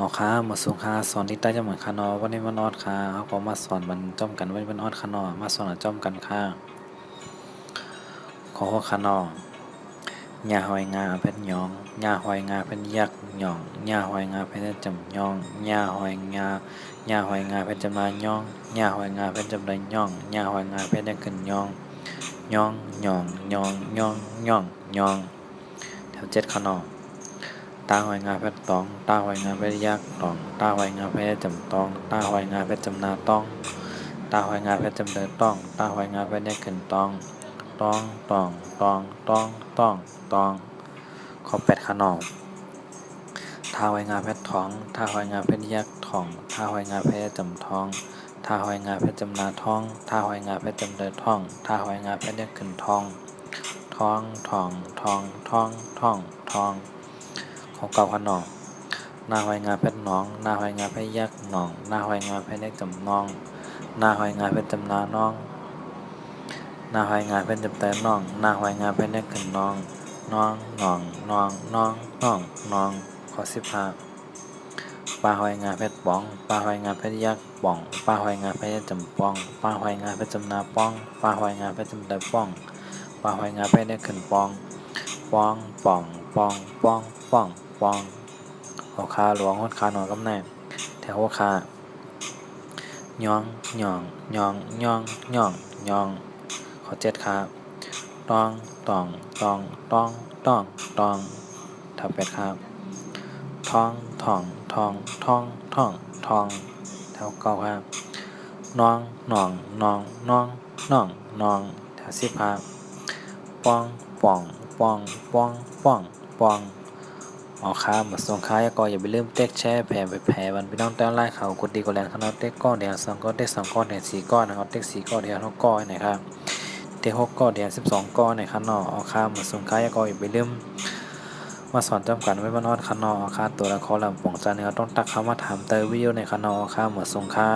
อ๋อค่ะหมดสูงค่ะสอนที่ใต้จะเหมือนคานอวันนี้วันออดค่ะเขาก็มาสอนมันจ้อมกันวันนี้วันออดคานอมาสอนจ้อมกันค่ะขอคานอยาหอยงาเป็นยองยาหอยงาเป็นยักษ์ยองยาหอยงาเป็นจำยองยาหอยงายาหอยงาเป็นจำนายยองยาหอยงาเป็นจำเลยยองยาหอยงาเป็นได้ขึ้นยองยองยองยองยองยองยองแถวเจ็ดคานอ ตาหอยงาเพชรตองตาหอยงาเพชรยักษ์ตองตาหอยงาเพชรจำตองตาหอยงาเพชรจำนาตองตาหอยงาเพชรจำเดินต้องตาหอยงาเพชรได้ขึ้นตองตองตองตองตองตองตองขอแปดขนมท่าหอยงาเพชรทองท่าหอยงาเพชรยักษ์ทองท่าหอยงาเพชรจำทองท่าหอยงาเพชรจำนาท้องท่าหอยงาเพชรจำเดินท้องท่าหอยงาเพชรได้ขึ้นทองทองทองทองทองทองทอง ของเก่าขนองหน้าหอยงาเพชรหนองหน้าหอยงาเพชรยักษ์หนองหน้าหอยงาเพชรเล็กจำนองหน้าหอยงาเพชรจำนาน้องหน้าหอยงาเพชรจำแต่น้องหน้าหอยงาเพชรเล็กขึ้นน้องน้องหนองน้องน้องน้องน้องขอสิบห้าปลาหอยงาเพชรป้องปลาหอยงาเพชรยักษ์ป้องปลาหอยงาเพชรจำป้องปลาหอยงาเพชรจำนาป้องปลาหอยงาเพชรจำแต่ป้องปลาหอยงาเพชรเล็กขึ้นป้องป้องป้องป้องป้องป้อง ป้องหัวคาหลวงหัวคาหนอนกำแน่แถวหัวคาย่องย่องย่องย่องย่องย่องขอเจ็ดครับตองตองตองตองตองตองแถวแปดครับทองทองทองทองทองทองแถวเก้าครับน้องน้องน้องน้องน้องน้องแถวสิบครับปองป้องป้องป้องป้องป้อง ออกค้าหมดส่งค้ายก็อย่าไปลืมเต็กแชร์แผ่ไปแผ่วันพี่น้องแต้วไล่เขากดดีกดแรงขนาดเต็กก้อนเดียวสองก้อนเต็กสองก้อนเดียวสี่ก้อนนะครับเต็กสี่ก้อนเดียวหกก้อนนะครับเต็กหกก้อนเดียวสิบสองก้อนนะครับเนาะออค้าหมดส่งค้ายก็อย่าไปลืมมาสอนจำกันไว้บ้านนอดคันนอออกค้าตัวละครลำปองจานเนื้อต้องตักเข้ามาถามเตอร์วิวในคันนอออค้าหมดส่งค้า